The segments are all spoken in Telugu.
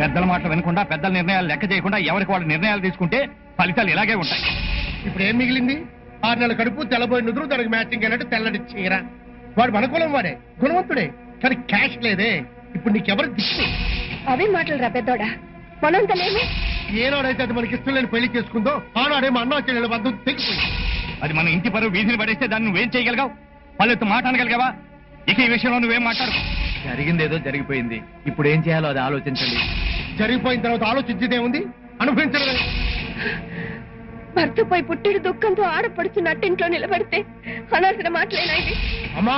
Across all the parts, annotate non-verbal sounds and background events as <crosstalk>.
పెద్దల మాటలు వినకుండా పెద్దల నిర్ణయాలు లెక్క చేయకుండా ఎవరికి వాళ్ళు నిర్ణయాలు తీసుకుంటే ఫలితాలు ఇలాగే ఉంటాయి. ఇప్పుడు ఏం మిగిలింది? ఆరు నెలల కడుపు తెల్లబోయి నుదురు దానికి మ్యాచింగ్ అయినట్టు తెల్లటి చీర. వాడు మన కులం వాడే గుణవంతుడే కానీ క్యాష్ లేదే. ఇప్పుడు నీకెవరు దిక్కు? అవే మాటలు రా పెద్దోడా. మనంతలేము? ఏనాడైతే అది మనకి ఇష్టం లేని పెళ్ళి చేసుకుందో ఆనాడేమో అన్నా చెల్లెల బంధం తెగిపోయింది. అది మన ఇంటి పరువు వీధిని పడేస్తే దాన్ని నువ్వేం చేయగలిగావు? వాళ్ళతో మాట అనగలిగావా? ఇక ఈ విషయంలో నువ్వేం మాట్లాడు జరిగిందేదో జరిగిపోయింది. ఇప్పుడు ఏం చేయాలో అది ఆలోచించండి. జరిగిపోయిన తర్వాత ఆలోచించేదే ఉంది? అనుభవించడమే భర్తపై పుట్టిడు దుఃఖంతో ఆడపడుచు నట్టింట్లో నిలబడితే అనాల్సిన మాటలేనా ఇవి అమ్మా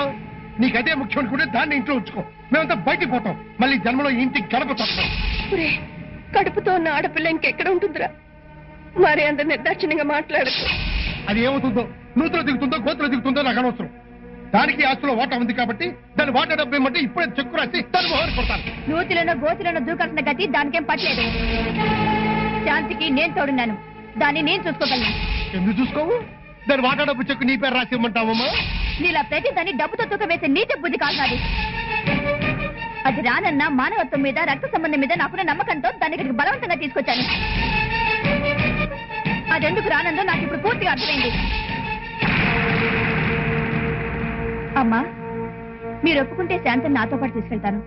నీకదే ముఖ్యం అనుకుంటే దాన్ని ఇంట్లో ఉంచుకో. మేమంతా బయటికి పోతాం. మళ్ళీ జన్మలో ఇంటికి గడప తప్పం ఒరే, కడుపుతో ఉన్న ఆడపిల్ల ఇంకెక్కడ ఉంటుందిరా? మరి అంత నిర్దాక్షిణ్యంగా మాట్లాడకు. అది ఏమవుతుందో నూతులో దిగుతుందో గోతులో దిగుతుందో నాకు అనవసరం. దానికి ఆస్తులో వాటా ఉంది కాబట్టి దాని వాటా డబ్బు ఏమంటే ఇప్పుడే చెక్కు రాసి దాని మొహర్ కొడతాను. నూతిలోనో గోతులోనో దూకాల్సిన గతి దానికేం పట్టలేదు. శాంతికి నేను తోడున్నాను. దాన్ని నేను చూసుకోగలను. ఎందుకు చూసుకోవు? దాని వాటా డబ్బు చెక్కు నీ పేరు రాసి ఇమ్మంటావమ్మా నీలా ప్రతి దాన్ని డబ్బుతో తూక వేసే నీతి బుద్ధి కాదు నాది. అది రానన్న మానవత్వం మీద రక్త సంబంధం మీద నాకున్న నమ్మకంతో దాన్ని ఇక్కడికి బలవంతంగా తీసుకొచ్చాను. అదెందుకు రానందో నాకు ఇప్పుడు పూర్తిగా అర్థమైంది. అమ్మా మీరు ఒప్పుకుంటే శాంతం నాతో పాటు తీసుకెళ్తాను.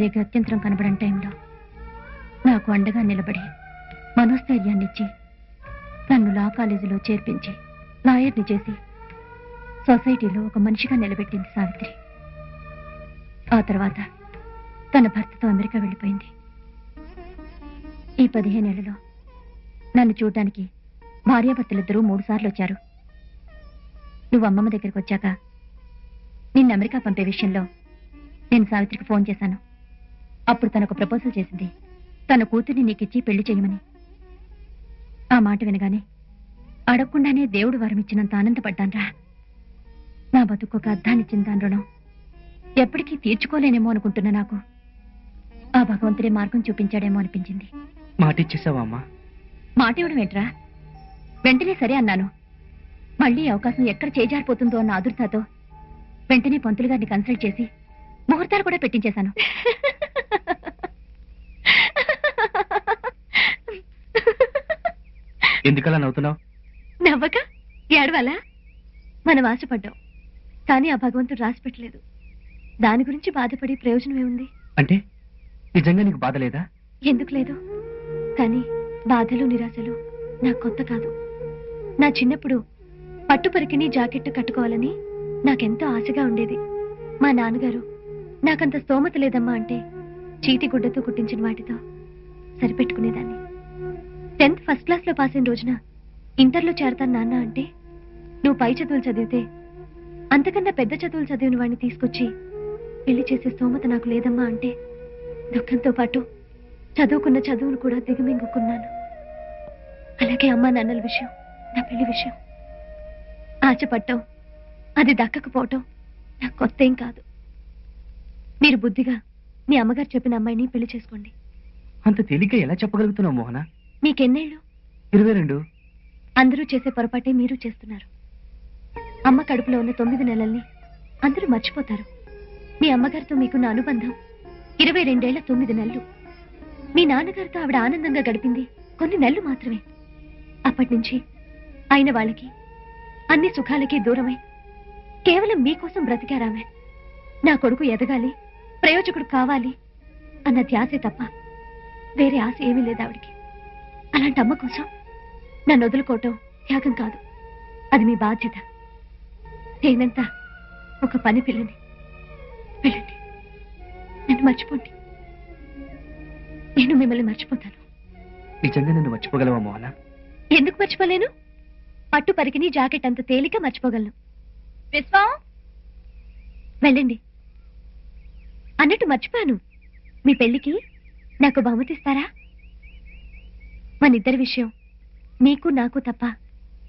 వేరే గత్యంతరం కనబడని టైంలో నాకు అండగా నిలబడి మనోస్థైర్యాన్నిచ్చి నన్ను లా కాలేజీలో చేర్పించి లాయర్ని చేసి సొసైటీలో ఒక మనిషిగా నిలబెట్టింది సావిత్రి. ఆ తర్వాత తన భర్తతో అమెరికా వెళ్ళిపోయింది. ఈ పదిహేనేళ్ళలో నన్ను చూడడానికి భార్యాభర్తలిద్దరూ మూడు సార్లు వచ్చారు. నువ్వు అమ్మమ్మ దగ్గరికి వచ్చాక నిన్ను అమెరికా పంపే విషయంలో నేను సావిత్రికి ఫోన్ చేశాను. అప్పుడు తనకు ప్రపోజల్ చేసింది. తన కూతుర్ని నీకిచ్చి పెళ్ళి చేయమని. ఆ మాట వినగానే అడగకుండానే దేవుడు వరమిచ్చినంత ఆనందపడ్డాన్రా. నా బతుకు ఒక అర్థాన్నిచ్చిన దాని రుణం. ఎప్పటికీ తీర్చుకోలేనేమో అనుకుంటున్నా నాకు. ఆ భగవంతుడే మార్గం చూపించాడేమో అనిపించింది. మాట ఇచ్చేసావా అమ్మా మాట ఇవ్వడం ఏంట్రా? వెంటనే సరే అన్నాను. మళ్ళీ అవకాశం ఎక్కడ చేజారిపోతుందో అన్న ఆదుర్తాతో వెంటనే పంతులు గారిని కన్సల్ట్ చేసి ముహూర్తాలు కూడా పెట్టించేశాను. <laughs> ఎందుకలా నవ్వుతున్నావు? నవ్వక? ఏడవాలా? మనం ఆశపడ్డాం. కానీ ఆ భగవంతుడు రాసి పెట్టలేదు. దాని గురించి బాధపడి ప్రయోజనం ఏముంది? అంటే? నిజంగా నీకు బాధ లేదా? ఎందుకు లేదు? కానీ బాధలు నిరాశలు నాకు కొత్త కాదు. నా చిన్నప్పుడు పట్టు పరికిని జాకెట్ కట్టుకోవాలని నాకెంతో ఆశగా ఉండేది. మా నాన్నగారు నాకంత స్తోమత లేదమ్మా అంటే చీటి గుడ్డతో కుట్టించిన వాటితో సరిపెట్టుకునేదాన్ని. టెన్త్ ఫస్ట్ క్లాస్లో పాస్ అయిన రోజున ఇంటర్లో చేరతాను నాన్న అంటే నువ్వు పై చదువులు చదివితే అంతకన్నా పెద్ద చదువులు చదివిన వాడిని తీసుకొచ్చి పెళ్ళి చేసే స్తోమత నాకు లేదమ్మా అంటే దుఃఖంతో పాటు చదువుకున్న చదువును కూడా దిగమింగుకున్నాను. అలాగే అమ్మా నాన్నల విషయం నా పెళ్ళి విషయం. ఆశపడటం అది దక్కకపోవటం నాకు కొత్త ఏం కాదు. మీరు బుద్ధిగా మీ అమ్మగారు చెప్పిన అమ్మాయిని పెళ్ళి చేసుకోండి. అంత తేలిగ్గా ఎలా చెప్పగలుగుతున్నావు మోహనా? మీకెన్నేళ్ళు? ఇరవై రెండు. అందరూ చేసే పొరపాటే మీరు చేస్తున్నారు. అమ్మ కడుపులో ఉన్న తొమ్మిది నెలల్ని అందరూ మర్చిపోతారు. మీ అమ్మగారితో మీకున్న అనుబంధం ఇరవై రెండేళ్ళ తొమ్మిది నెలలు. మీ నాన్నగారితో ఆవిడ ఆనందంగా గడిపింది కొన్ని నెలలు మాత్రమే. అప్పటి నుంచి అయిన వాళ్ళకి అన్ని సుఖాలకి దూరమై కేవలం మీకోసం బ్రతికారామె. నా కొడుకు ఎదగాలి ప్రయోజకుడు కావాలి అన్న ధ్యాసే తప్ప వేరే ఆశ ఏమీ లేదు ఆవిడికి. అలాంటి అమ్మ కోసం నన్ను వదులుకోవటం త్యాగం కాదు. అది మీ బాధ్యత. నేనంతా ఒక పని పిల్లని? వెళ్ళండి. నన్ను మర్చిపోండి. నేను మిమ్మల్ని మర్చిపోతాను. నిజంగా నన్ను మర్చిపోగలవా మోహన? ఎందుకు మర్చిపోలేను? పట్టు పరికిని జాకెట్ అంత తేలిక మర్చిపోగలను. విశ్వం? వెళ్ళండి. అన్నట్టు మర్చిపోయాను. మీ పెళ్ళికి నాకు బహుమతి ఇస్తారా మన ఇద్దరి విషయం. నీకు నాకు తప్ప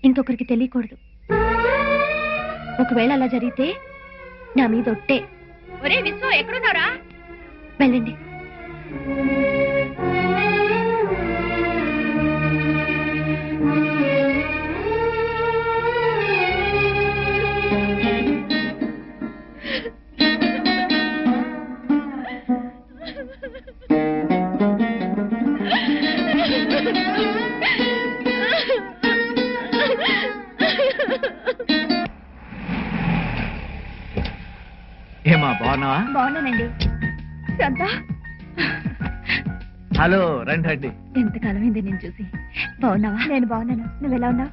ఇంకొకరికి తెలియకూడదు. ఒకవేళ అలా జరిగితే నా మీద ఒట్టే. ఒరే విశ్వ ఎక్కడున్నారా వెళ్ళండి. ఏమా బాగున్నావా? బాగున్నానండి. శ్రద్ధ. హలో రండి రండి. ఎంతకాలం అయింది నేను చూసి? బాగున్నావా? నేను బాగున్నాను. నువ్వు ఎలా ఉన్నావు?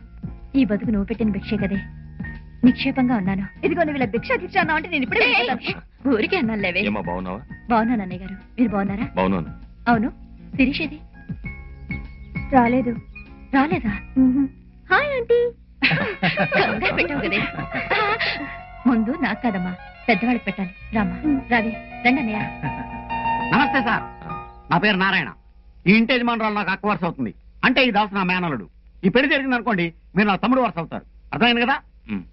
ఈ బతుకు నువ్వు పెట్టిన భిక్షే కదే. నిక్షేపంగా ఉన్నాను. ఇదిగో నువ్వు ఇలా భిక్ష భిక్ష అన్నావు అంటే నేను ఇప్పుడే వెళ్ళిపోతాను. ఊరికే అన్నాను లేవే. ఏమా బాగున్నావా? బాగున్నాను అన్నయ్య గారు. మీరు బాగున్నారా? బాగున్నాను. అవును. శిరీష్ ఏది? రాలేదు. రాలేదా? Hi aunty. <laughs> కంగారు పెట్టావు కదే. <laughs> ముందు నాకు కదమ్మా. పెద్దవాళ్ళకి పెట్టాలి. రామ్మా. రావి. రండి అన్నయ్య. <laughs> నమస్తే సార్. నా పేరు నారాయణ. ఈ ఇంటి యజమానురాలు నాకు అక్క వరుస అవుతుంది. అంటే ఈ దాసు నా మేనలుడు ఈ పెళ్ళి జరిగింది అనుకోండి మీరు నా తమ్ముడు వరుస అవుతారు. అర్థమైంది కదా.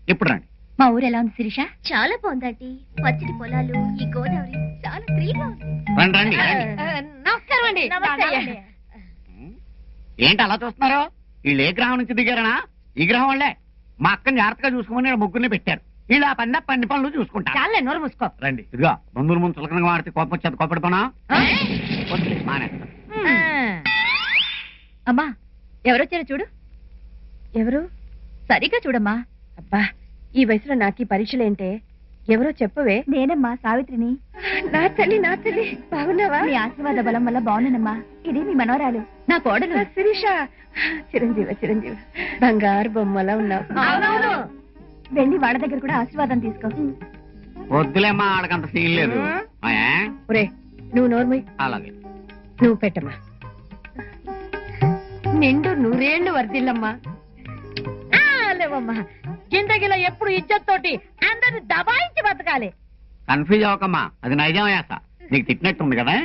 ఇప్పుడు రండి. మా ఊరు ఎలా ఉంది శిరీష? చాలా బాగుందండి పచ్చటి పొలాలు ఈ గోదావరి చాలా ఫ్రీగా ఉంది. రండి రండి. రండి నమస్కారం అండి. ఏంటి అలా చూస్తున్నారు? వీళ్ళు ఏ గ్రహం నుంచి దిగారనా? ఈ గ్రహం వాళ్ళే. మా అక్కని జాగ్రత్తగా చూసుకోమని ఈడ ముగ్గురిని పెట్టారు. వీళ్ళు ఆ పని పన్ని పనులు చూసుకుంటారు చాలే నోరు మూసుకో. రండి. ఇదిగో బంధువుల ముందు చులకనగా మాడితే కోపం వచ్చేది కోపడిపోనా? మానేస్తా. అమ్మా ఎవరొచ్చారో చూడు. ఎవరు? సరిగ్గా చూడమ్మా. అబ్బా ఈ వయసులో నాకు ఈ పరీక్షలేంటే? ఎవరో చెప్పవే. నేనమ్మా సావిత్రిని. నా తల్లి నా తల్లి బాగున్నావా? మీ ఆశీర్వాద బలం వల్ల బాగున్నానమ్మా. ఇది మీ మనవరాలు నా కోడలు. శిరీష. చిరంజీవ చిరంజీవ. బంగారు బొమ్మలా ఉన్నావు. వెళ్ళి వాళ్ళ దగ్గర కూడా ఆశీర్వాదం తీసుకో. వద్దులేమ్మా ఆడకంత సీన్ లేదు. మాయా? ఒరే నువ్వు నోర్మై. అలాగే. నువ్వు పెట్టమ్మా. నిండు నూరేళ్ళు వర్దిల్లమ్మా లేవమ్మా. జిందగీలో ఎప్పుడు ఇజ్జత్ తోటి అందరిని దబాయించి బతకాలి. కన్ఫ్యూజ్ అవ్వకమ్మా అది నైజం వేస నీకు తిట్టినట్టుంది కదా?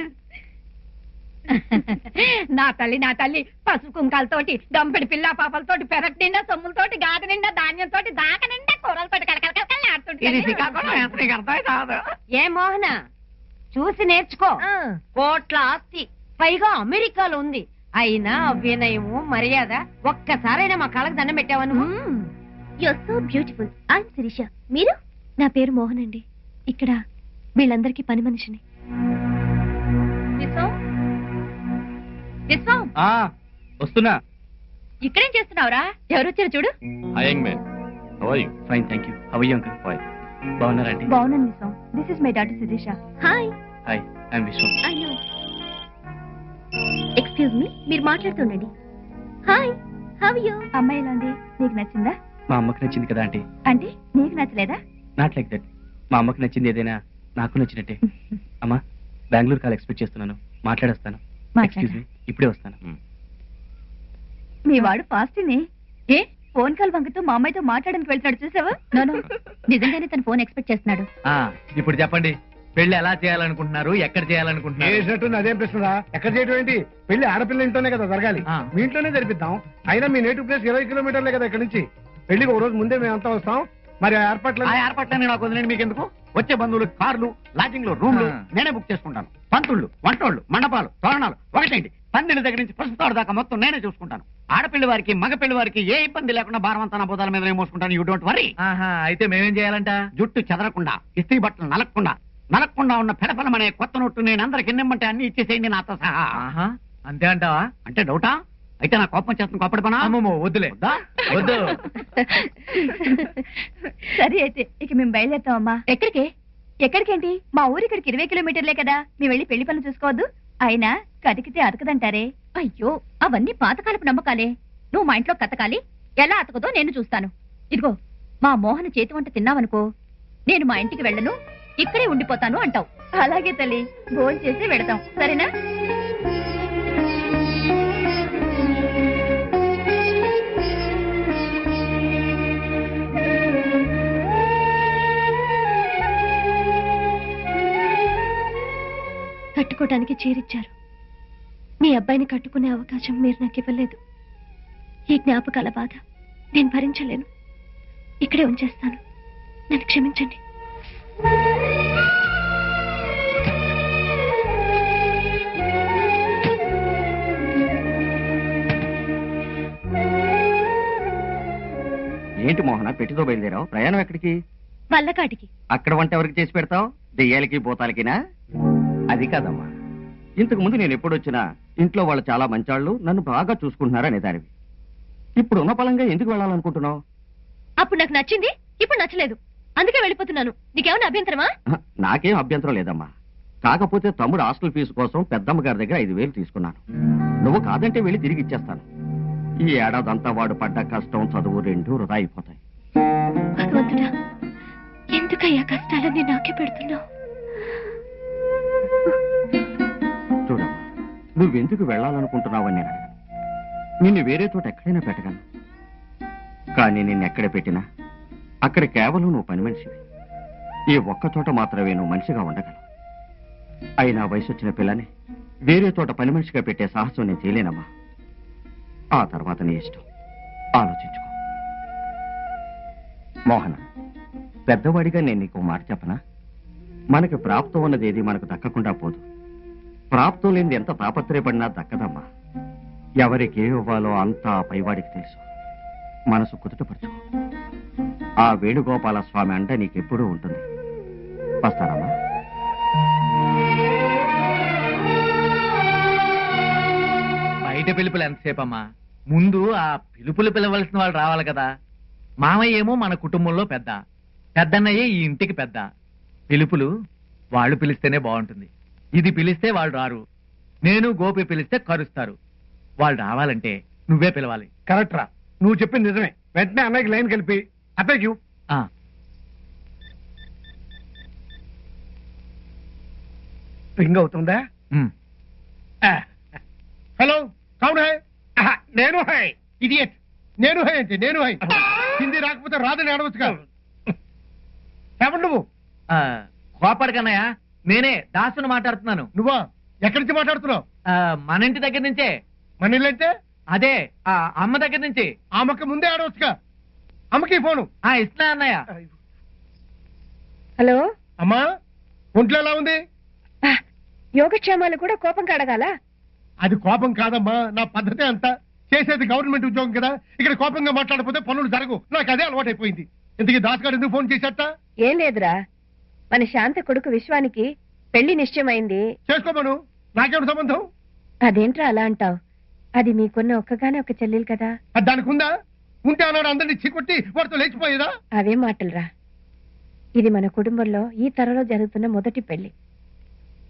నా తల్లి నా తల్లి పసుపు కుంకాలతోటి దంపెడి పిల్ల పాపలతోటి పెరట్ నిండా సొమ్ములతోటి గాది నిండా ధాన్యంతోటి దాక నిండా కూరలు కలకలకలకల ఏ మోహన చూసి నేర్చుకో. కోట్ల ఆస్తి పైగా అమెరికాలో ఉంది. అయినా వినయము మర్యాద ఒక్కసారైనా మా కాళ్ళకి దండం పెట్టావను you so beautiful I'm Shirisha మీరు? నా పేరు మోహన్ అండి. ఇక్కడ వీళ్ళందరికీ పని మనిషిని. విశ్వం ఆ వస్తున్నా. ఇక్కడేం చేస్తున్నావురా? ఎవరొచ్చారు చూడు. Young man how are you fine you uncle బాగున్నాను Vishwam this is my daughter Shirisha hi hi I'm Vishwam I know excuse me మీరు మాట్లాడుతుండండి హాయ్ హౌ యూ అమ్మాయి ఎలా ఉంది? నీకు నచ్చిందా? మా అమ్మకి నచ్చింది కదా ఆంటీ. అంటే నీకు నచ్చలేదా? నాట్ లైక్ దట్ మా అమ్మకి నచ్చింది ఏదైనా నాకు నచ్చినట్టే. <laughs> అమ్మా బెంగళూరు కాల్ ఎక్స్పెక్ట్ చేస్తున్నాను. మాట్లాడొస్తాను. ఎక్స్క్యూజ్ మీ ఇప్పుడే వస్తాను. మీ వాడు ఫాస్ట్నే ఏ? ఫోన్ కాల్ వంకతో మా అమ్మాయితో మాట్లాడడానికి వెళ్తాడు చూసావా? నిజంగానే తన ఫోన్ ఎక్స్పెక్ట్ చేస్తున్నాడు. ఆ ఇప్పుడు చెప్పండి. పెళ్ళి ఎలా చేయాలనుకుంటున్నారు? ఎక్కడ చేయాలనుకుంటున్నారు? అదేం ప్రశ్నరా. ఎక్కడ చేయడం ఏంటి? పెళ్ళి ఆడపిల్ల ఇంట్లోనే కదా జరగాలి. ఆ. మీ ఇంట్లోనే జరిపిద్దాం. అయినా మీ నేటివ్ ప్లేస్ ఇరవై కిలోమీటర్లే కదా ఇక్కడ నుంచి. పెళ్ళికి ఒక రోజు ముందే మేమంతా వస్తాం. మరి ఆ ఏర్పాట్లు ఆ ఏర్పాట్లని నాకు వదిలేండి. మీకు ఎందుకు వచ్చే బంధువులు కార్లు లాడ్జింగ్లో రూమ్లు ఆ. నేనే బుక్ చేసుకుంటాను. పంతుళ్ళు వంటోళ్ళు మండపాలు తోరణాలు ఒకటేంటి? పందిళ్ళ దగ్గర నుంచి ప్రస్తుతాడు దాకా మొత్తం నేనే చూసుకుంటాను. ఆడపిల్లి వారికి మగపిల్లి వారికి ఏ ఇబ్బంది లేకుండా భారమంతా నా బోధాల మీద మోసుకుంటాను. యూ డోంట్ వరీ ఆహా అయితే మేమేం చేయాలంట? జుట్టు చెదరకుండా ఇస్త్రీ బట్టలు నలక్కుండా నలక్కుండా ఉన్న పెడపలం అనే కొత్త నోటు నేను అందరికి ఎన్నిమ్మంటే అన్ని ఇచ్చేసేయండి నాతో సహా. ఆహా అంతే అంటావా? అంటే డౌటా? అయితే నా కోపం చేస్తున్న కోపడి పనా అమ్మమ్మో వద్దులే. వద్దా? వద్దు. సరే అయితే ఇక మేము బయలుదేరుతామమ్మా. ఎక్కడికి? ఎక్కడికేంటి? మా ఊరి ఇక్కడికి ఇరవై కిలోమీటర్లే కదా. మేము వెళ్ళి పెళ్ళి పనులు చూసుకోవద్దు. అయినా కతికితే అతకదంటారే. అయ్యో అవన్నీ పాతకాలపు నమ్మకాలే. నువ్వు మా ఇంట్లో కతకాలి. ఎలా అతకదో నేను చూస్తాను. ఇదిగో మా మోహన చేతి వంట తిన్నావనుకో. నేను మా ఇంటికి వెళ్ళను. ఇక్కడే ఉండిపోతాను అంటావు. అలాగే తల్లి భోజనం చేసి వెడతాం. సరేనా? కట్టుకోవడానికి చీరిచ్చారు. మీ అబ్బాయిని కట్టుకునే అవకాశం మీరు నాకు ఇవ్వలేదు. ఈ జ్ఞాపకాల బాధ నేను భరించలేను. ఇక్కడే ఉంచేస్తాను. నన్ను క్షమించండి. ఏంటి మోహన పెట్టితో బయలుదేరావు? ప్రయాణం ఎక్కడికి? వల్లకాటికి. అక్కడ వంట ఎవరికి చేసి పెడతావు? దెయ్యాలకి భూతాలకినా? అది కాదమ్మా. ఇంతకు ముందు నేను ఎప్పుడొచ్చినా ఇంట్లో వాళ్ళు చాలా మంచాళ్ళు నన్ను బాగా చూసుకుంటున్నారు అనేదానివి ఇప్పుడు ఉన్న పలంగా ఎందుకు వెళ్ళాలనుకుంటున్నావు? అప్పుడు నాకు నచ్చింది ఇప్పుడు నచ్చలేదు. అందుకే వెళ్ళిపోతున్నాను. నీకేమైనా అభ్యంతరమా? నాకేం అభ్యంతరం లేదమ్మా. కాకపోతే తమ్ముడు హాస్టల్ ఫీజు కోసం పెద్దమ్మ గారి దగ్గర ఐదు వేలు తీసుకున్నాను. నువ్వు కాదంటే వెళ్ళి తిరిగి ఇచ్చేస్తాను. ఈ ఏడాదంతా వాడు పడ్డ కష్టం చదువు రెండు వృధా అయిపోతాయి. భగవంతుడా ఎందుకయ్యా కష్టాలన్నీ నాకే పెడుతున్నావు? నువ్వెందుకు వెళ్ళాలనుకుంటున్నావని నేను నిన్ను వేరే చోట ఎక్కడైనా పెట్టగలను. కానీ నిన్ను ఎక్కడ పెట్టినా అక్కడ కేవలం నువ్వు పని మనిషివి. ఈ ఒక్క చోట మాత్రమే నువ్వు మనిషిగా ఉండగలవు. అయినా వయసు వచ్చిన పిల్లని వేరే చోట పని మనిషిగా పెట్టే సాహసం నేను చేయలేనమ్మా. ఆ తర్వాత నీ ఇష్టం. ఆలోచించుకో. మోహన పెద్దవాడిగా నేను నీకు మాట చెప్పనా? మనకి ప్రాప్తం ఉన్నది ఏది మనకు దక్కకుండా పోదు. ప్రాప్తం లేని ఎంత తాపత్రయపడినా దక్కదమ్మా. ఎవరికి ఏ ఇవ్వాలో అంతా పైవాడికి తెలుసు. మనసు కుదుటపరచుకో. ఆ వేణుగోపాల స్వామి అంట నీకెప్పుడూ ఉంటుంది. వస్తారమ్మా బయట పిలుపులు ఎంతసేపు అమ్మా ముందు ఆ పిలుపులు పిలవలసిన వాళ్ళు రావాలి కదా. మామయ్య ఏమో మన కుటుంబంలో పెద్ద. పెద్దన్నయ్యే ఈ ఇంటికి పెద్ద. పిలుపులు వాళ్ళు పిలిస్తేనే బాగుంటుంది. ఇది పిలిస్తే వాళ్ళు రారు. నేను గోపి పిలిస్తే కరుస్తారు. వాళ్ళు రావాలంటే నువ్వే పిలవాలి. కరెక్ట్ రా. నువ్వు చెప్పింది నిజమే. వెంటనే అన్నయ్యకి లైన్ కలిపి. ఆ. రింగ్ అవుతుందా? ఉమ్. హలో కౌన్ హై? ఆహా, నేను హై. ఇడియట్ నేను హై అంటే నేను హై. హిందీ రాకపోతే రాదని ఆడవచ్చుగా చెప్పండి నువ్వు? ఆ, కోపడకన్నయ్య. నేనే దాసును మాట్లాడుతున్నాను. నువ్వా? ఎక్కడి నుంచి మాట్లాడుతున్నావు? ఆ, మన ఇంటి దగ్గర నుంచే. మన ఇల్లు అంటే అదే ఆ అమ్మ దగ్గర నుంచి. ఆమెకు ముందే ఆడవచ్చుగా. అమ్మకి ఫోను. ఆ ఇస్తున్నా అన్నయ్య. హలో? అమ్మా ఒంట్లో ఎలా ఉంది? యోగక్షేమాలు కూడా కోపం కడగాల అది కోపం కాదమ్మా నా పద్ధతే అంత. చేసేది గవర్నమెంట్ ఉద్యోగం కదా. ఇక్కడ కోపంగా మాట్లాడకపోతే పనులు జరగవు. నాకు అదే అలవాటైపోయింది. ఇంతకీ దాస్ గారు ఎందుకు ఫోన్ చేశాట ఏం లేదురా. మన శాంత కొడుకు విశ్వానికి పెళ్ళి నిశ్చయమైంది. చేసుకోమను. నాకేమిటి సంబంధం? అదేంట్రా అలా అంటావు? అది మీకున్న ఒక్కగానే ఒక చెల్లెలు కదా. అది దానికి ఉందా ఉంటే అన్నాడు అందరినీ చీకొట్టి వాడితో లేచిపోయేదా? అవే మాటలురా. ఇది మన కుటుంబంలో ఈ తరలో జరుగుతున్న మొదటి పెళ్ళి.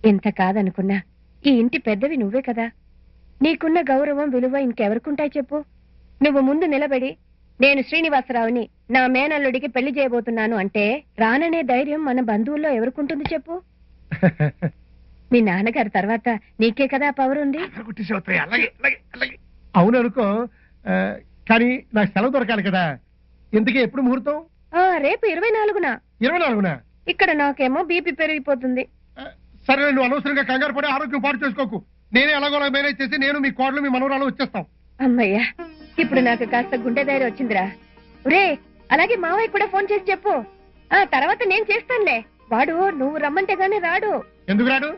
ఎంత కాదనుకున్నా ఈ ఇంటి పెద్దవి నువ్వే కదా. నీకున్న గౌరవం విలువ ఇంకెవరికుంటాయి చెప్పు. నువ్వు ముందు నిలబడి నేను శ్రీనివాసరావుని నా మేనల్లుడికి పెళ్ళి చేయబోతున్నాను అంటే రాననే ధైర్యం మన బంధువుల్లో ఎవరికుంటుంది చెప్పు? <laughs> మీ నాన్నగారి తర్వాత నీకే కదా పవర్ ఉంది? అవును అనుకో ఆ, కానీ నాకు సెలవు దొరకాలి కదా. ఇంతకీ ఎప్పుడు ముహూర్తం? రేపు ఇరవై నాలుగున. ఇరవై నాలుగున? ఇక్కడ నాకేమో బీపీ పెరిగిపోతుంది. సరే నువ్వు అనవసరంగా కంగారు పడి ఆరోగ్యం పాటు చేసుకోకు. నేనే ఎలాగోలా మేనేజ్ చేసి నేను మీ కోడలు మీ మనవరాలు వచ్చేస్తాం. అమ్మయ్యా ఇప్పుడు నాకు కాస్త గుండె ధైర్యం వచ్చిందిరా. ఒరే అలాగే మావయ్య కూడా ఫోన్ చేసి చెప్పు. ఆ తర్వాత నేను చేస్తానులే. వాడు నువ్వు రమ్మంటే గానీ రాడు. ఎందుకు రాడు?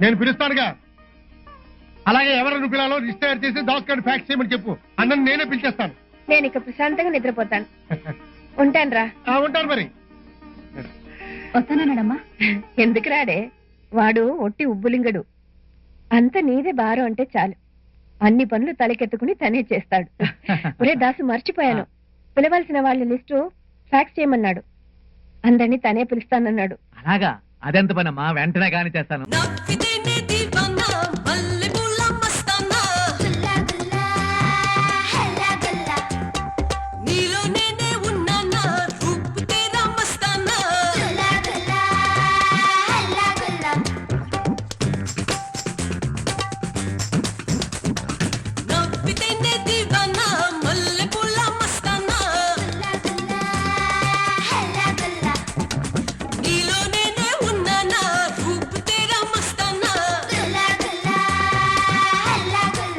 నేను పిలుస్తానుగా. అలాగే ఎవరిని పిలాలో లిస్ట్ తయారు చేసి దాస్ కార్డు ఫ్యాక్స్ చేయమని చెప్పు. అన్నని నేనే పిలిచేస్తాను. నేను ఇక ప్రశాంతంగా నిద్రపోతాను. ఉంటానురా. ఆ, ఉంటాను మరి. వస్తానన్నాడమ్మా. ఎందుకు రాడే? వాడు ఒట్టి ఉబ్బులింగడు. అంత నీదే భారం అంటే చాలు. అన్ని పనులు తలకెత్తుకుని తనే చేస్తాడు. <laughs> ఒరే దాసు మర్చిపోయాను. పిలవాల్సిన వాళ్ళ లిస్టు ఫ్యాక్స్ చేయమన్నాడు. అందరినీ తనే పిలుస్తానన్నాడు. అలాగా? అదెంత పనమ్మా? వెంటనే కాని చేస్తాను.